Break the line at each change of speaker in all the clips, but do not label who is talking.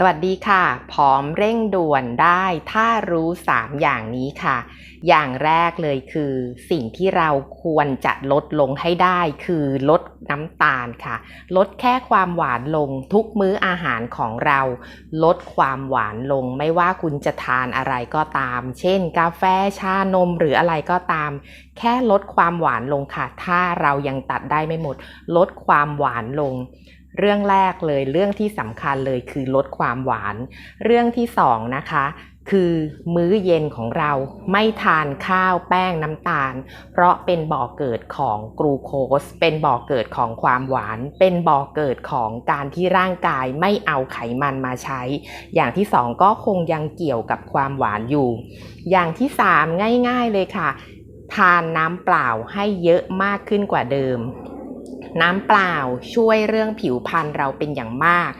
สวัสดีค่ะพร้อมเร่งด่วนได้ถ้ารู้ 3 อย่างนี้ค่ะ อย่างแรกเลยคือสิ่งที่เราควรจะลดลงให้ได้คือลดน้ำตาลค่ะ ลดแค่ความหวานลงทุกมื้ออาหารของเรา ลดความหวานลงไม่ว่าคุณจะทานอะไรก็ตาม เช่น กาแฟชานมหรืออะไรก็ตาม แค่ลดความหวานลงค่ะ ถ้าเรายังตัดได้ไม่หมด ลดความหวานลง เรื่องแรกเลยเรื่องที่สำคัญเลยคือลดความหวาน เรื่องที่สองนะคะคือมื้อเย็นของเราไม่ทานข้าวแป้งน้ำตาล เพราะเป็นบ่อเกิดของกรูโคส เป็นบ่อเกิดของความหวาน เป็นบ่อเกิดของการที่ร่างกายไม่เอาไขมันมาใช้ อย่างที่สองก็คงยังเกี่ยวกับความหวานอยู่ อย่างที่สามง่ายๆเลยค่ะ ทานน้ำเปล่าให้เยอะมากขึ้นกว่าเดิม น้ำเปล่าช่วยเรื่องผิวพรรณเราเป็นอย่างมาก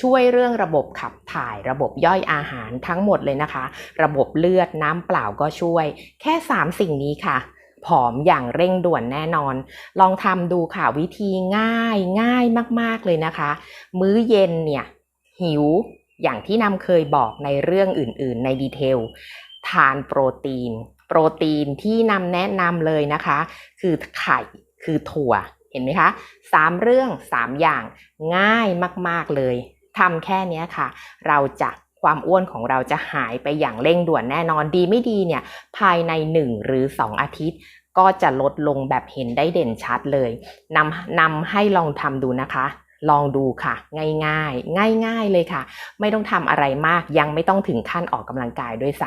ช่วยเรื่องระบบขับถ่ายระบบย่อยอาหารทั้งหมดเลยนะคะ ระบบเลือดน้ำเปล่าก็ช่วย แค่ 3 สิ่งนี้ค่ะผอมอย่างเร่งด่วนแน่นอน ลองทำดูค่ะวิธีง่ายง่ายมาก ๆ เลยนะคะ มื้อเย็นเนี่ย หิวอย่างที่นำเคยบอกในเรื่องอื่น ๆ ในดีเทล ทานโปรตีน โปรตีนที่นำแนะนำเลยนะคะ คือไข่คือถั่ว เห็นไหมคะสามเรื่องสามอย่างง่ายมากๆเลยทำแค่นี้ค่ะ เราจะความอ้วนของเราจะหายไปอย่างเร่งด่วนแน่นอนดีไม่ดีเนี่ยภายใน 1 หรือ 2 อาทิตย์ ก็จะลดลงแบบเห็นได้เด่นชัดเลยนำนำให้ลองทำดูนะคะ ลองดูค่ะ ง่ายๆ ง่ายๆเลยค่ะ ไม่ต้องทำอะไรมากยังไม่ต้องถึงขั้นออกกำลังกายด้วยซ้ำ